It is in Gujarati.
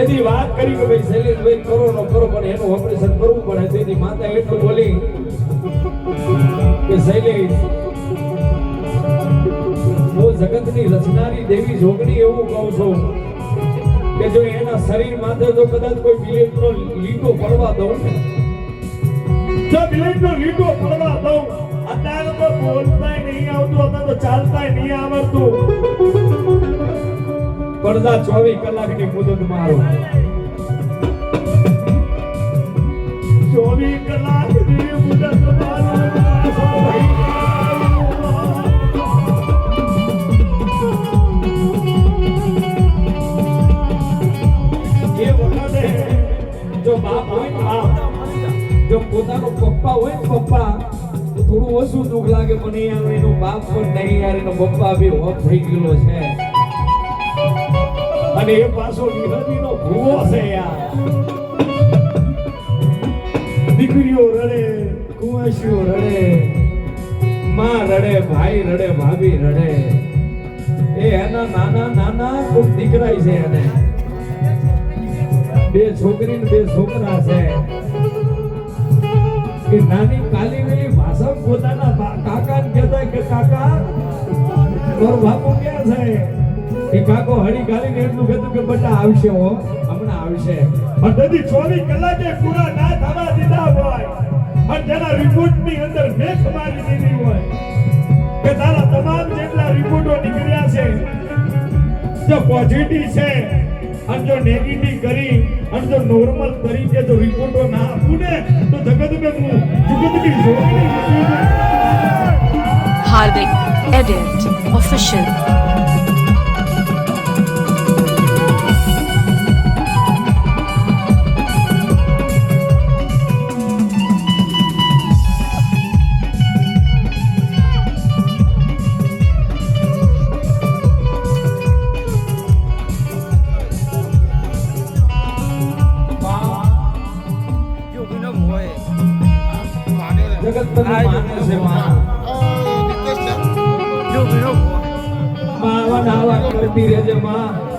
એવી વાત કરી કે ભાઈ શૈલેષભાઈ કરો નો કરો પણ એનું ઓપરેશન કરવું પડે. તેથી માતા એટલું બોલી કે શૈલેષ, હું જગતની રચનારી દેવી જોગણી એવું કહું છું કે જો એના શરીર માથે જો કદાચ કોઈ બિલેટનો લીટો પડવા દઉં ને, જો બિલેટનો લીટો પડવા દઉં, અત્યારે તો બોલતાય નહીં આવતું, અત્યારે તો ચાલતાય નહીં આવડતું. પડદા ચોવીસ કલાકની મુદત મારો. ચોવીસ કલાકની મુદત મારો. જો બાપ હોય જો પોતાનો પપ્પા હોય ને પપ્પા થોડું ઓછું દુઃખ લાગે, પણ યાર એનો બાપ પણ નહીં યાર એનો પપ્પા બી ઓફ થઈ ગયેલો છે. અને એ પાછો વિહદીનો ભૂવો છે યાર. દીકરીઓ રડે, કુંવાસીઓ રડે, માં રડે, ભાઈ રડે, ભાભી રડે. એ એના નાના નાના ખૂબ દીકરા છે એને. બે છોકરી ને બે છોકરા છે. કે નાની કાલી વેલી ભાષા પોતાના કાકા ને કહેતા કે કાકા, મારો બાપુ ક્યાં છે? કાકો હળી ગાલીને એટલું કહેતું કે બટા આવશે હો. હમણાં આવશે. પણ દાદી ચોવીસ કલાકે પૂરા ના થવા દીધા હોય. અને જેના રિપોર્ટની અંદર મેખ મારી દીધી હોય. કે તારા તમામ જેટલા રિપોર્ટો નીકળ્યા છે જો પોઝિટિવ છે અને જો નેગેટિવ કરી અને જો નોર્મલ તરીકે જો રિપોર્ટો ના આપું ને તો જગત મેં હું જગતની જોગણી હાર્દિક એડિટ Official. જગત બધું છે માં કરતી રહેજે માં.